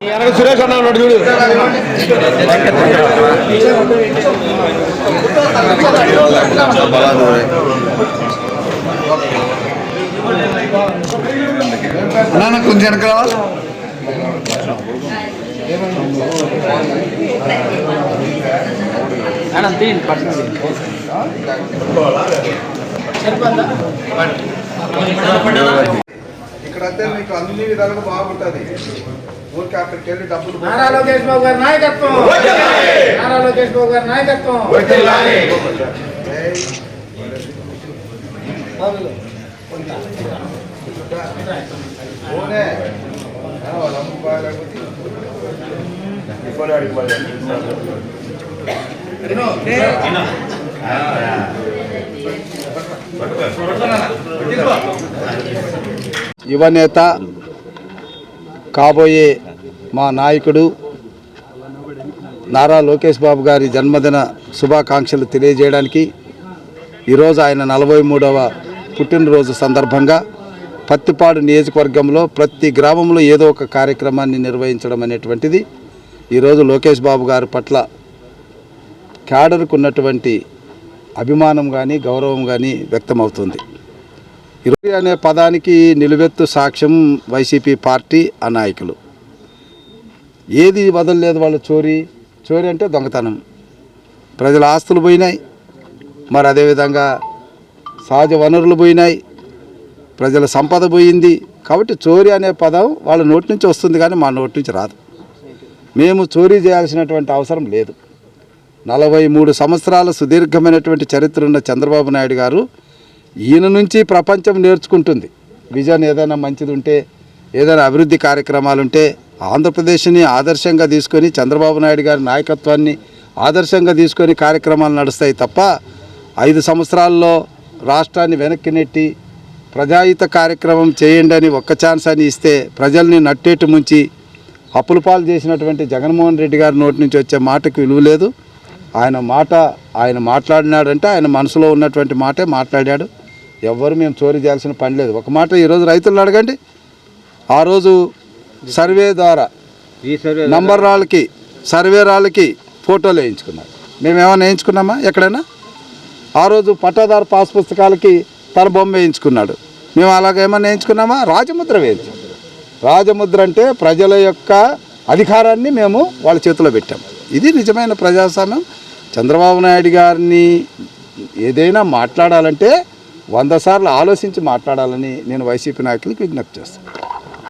వెనక సురేష్ అన్న ఉన్నాడు చూడు. నాన్న కొంచెం వెనక రావాలి ఇక్కడైతే మీకు అన్ని విధాలుగా బాగుంటుంది. ఊరికి అక్కడికి వెళ్ళి డబ్బులు నారా లోకేష్ బాబు గారి నాయకత్వం. నారా లోకేష్ బాబు గారి నాయకత్వం. యువనేత కాబోయే మా నాయకుడు నారా లోకేష్ బాబు గారి జన్మదిన శుభాకాంక్షలు తెలియజేయడానికి ఈరోజు ఆయన నలభై మూడవ పుట్టినరోజు సందర్భంగా పత్తిపాడు నియోజకవర్గంలో ప్రతి గ్రామంలో ఏదో ఒక కార్యక్రమాన్ని నిర్వహించడం అనేటువంటిది ఈరోజు లోకేష్ బాబు గారి పట్ల క్యాడర్కు ఉన్నటువంటి అభిమానం కానీ గౌరవం కానీ వ్యక్తమవుతుంది. ఇరవై అనే పదానికి నిలువెత్తు సాక్ష్యం వైసీపీ పార్టీ ఆ నాయకులు ఏది వదలలేదు వాళ్ళు చోరీ చోరీ అంటే దొంగతనం. ప్రజల ఆస్తులు పోయినాయి. మరి అదేవిధంగా సహజ వనరులు పోయినాయి. ప్రజల సంపద పోయింది. కాబట్టి చోరీ అనే పదం వాళ్ళ నోటి నుంచి వస్తుంది కానీ మా నోటి నుంచి రాదు. మేము చోరీ చేయాల్సినటువంటి అవసరం లేదు. నలభై మూడు సంవత్సరాల సుదీర్ఘమైనటువంటి చరిత్ర ఉన్న చంద్రబాబు నాయుడు గారు ఈయన నుంచి ప్రపంచం నేర్చుకుంటుంది. విజన్ ఏదైనా మంచిది ఉంటే ఏదైనా అభివృద్ధి కార్యక్రమాలు ఉంటే ఆంధ్రప్రదేశ్ని ఆదర్శంగా తీసుకొని చంద్రబాబు నాయుడు గారి నాయకత్వాన్ని ఆదర్శంగా తీసుకొని కార్యక్రమాలు నడుస్తాయి తప్ప ఐదు సంవత్సరాల్లో రాష్ట్రాన్ని వెనక్కి నెట్టి ప్రజాహిత కార్యక్రమం చేయండి అని ఒక్క ఛాన్స్ అని ఇస్తే ప్రజల్ని నట్టేటు ముంచి అప్పులపాలు చేసినటువంటి జగన్మోహన్ రెడ్డి గారి నోటి నుంచి వచ్చే మాటకు విలువ లేదు. ఆయన మాట ఆయన మాట్లాడినాడంటే ఆయన మనసులో ఉన్నటువంటి మాటే మాట్లాడాడు. ఎవ్వరు మేము చోరీ చేయాల్సిన పని లేదు. ఒక మాట ఈరోజు రైతులను అడగండి. ఆ రోజు సర్వే ద్వారా నంబర్ రాళ్ళకి సర్వే రాళ్ళకి ఫోటోలు వేయించుకున్నారు. మేము ఏమైనా వేయించుకున్నామా ఎక్కడైనా? ఆ రోజు పట్టాదారు పాస్ పుస్తకాలకి తన బొమ్మ వేయించుకున్నాడు. మేము అలాగ ఏమన్నా వేయించుకున్నామా? రాజముద్ర వేయించాం రాజముద్ర అంటే ప్రజల యొక్క అధికారాన్ని మేము వాళ్ళ చేతిలో పెట్టాం. ఇది నిజమైన ప్రజాస్వామ్యం. చంద్రబాబు నాయుడు గారిని ఏదైనా మాట్లాడాలంటే వంద సార్లు ఆలోచించి మాట్లాడాలని నేను వైసీపీ నాయకులకు విజ్ఞప్తి చేస్తాను.